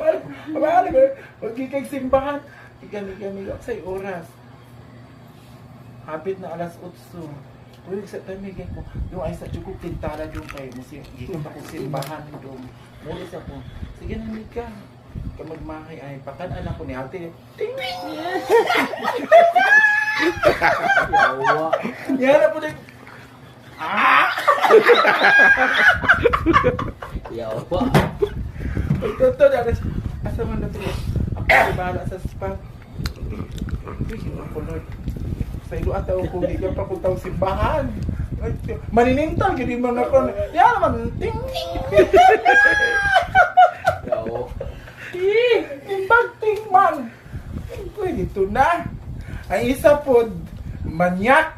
Paano ba? Pag kay simbahan, igani-gani ako sa oras. Habit na alas 8. Uy, sa tamigay ko, yung ay sa chukuk tintala yung kay musi, gikan ako simbahan yung muli sa ko. Sige na ka. Kamagmahay ay pakan anak ko ni ate. Ting. Yawa. Yan na po din. Ah! Yawa. Ay, totoo na. Asa man na to? Ako ay bahala sa spa. Ako Lord. Sa ilo at ako kung di ka pa kung tawag simbahan. Maninintal, gini mo na ko. Yan naman. Ting ting. Yawa. Eh, Impacting man. Uy, ito na. Ang isa po, manyak.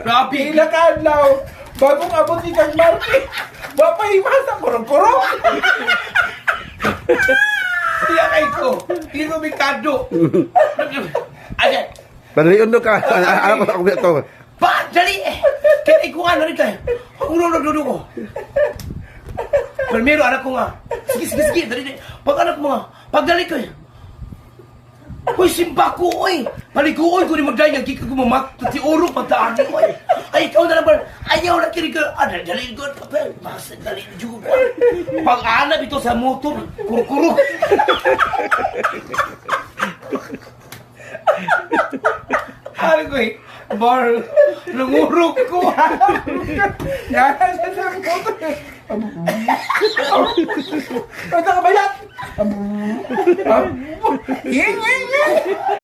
Grabe. Pila ka adlaw. Bagong abot ni Kang Marky. Mapahimasa, kurong-kurong. Mo mikado. Ayan. Padalion do ka. Ano ko ako dito. Ba, dali eh. Kaya ko ano rin tayo. Ang ulo nagdudu ko. Palmero, anak ko nga. Sige, sige, sige. Dali, dali. Pag anak mo nga, pagdali ko eh. Uy, simba ko, uy. Paliguoy ko ni magdaya nga, kika ko mamak, si Uro, pagdaan ko, uy. Ay, ikaw na naman, ayaw na kiri ka. Ah, dali, dali ko, papel. Basta, dali, juga. Pag anap ito sa motor, kuro-kuro. Ano ko eh, bar, lumurog ko. Yan, yan, yan. Ito ka ba yan? Nhé nhé nhé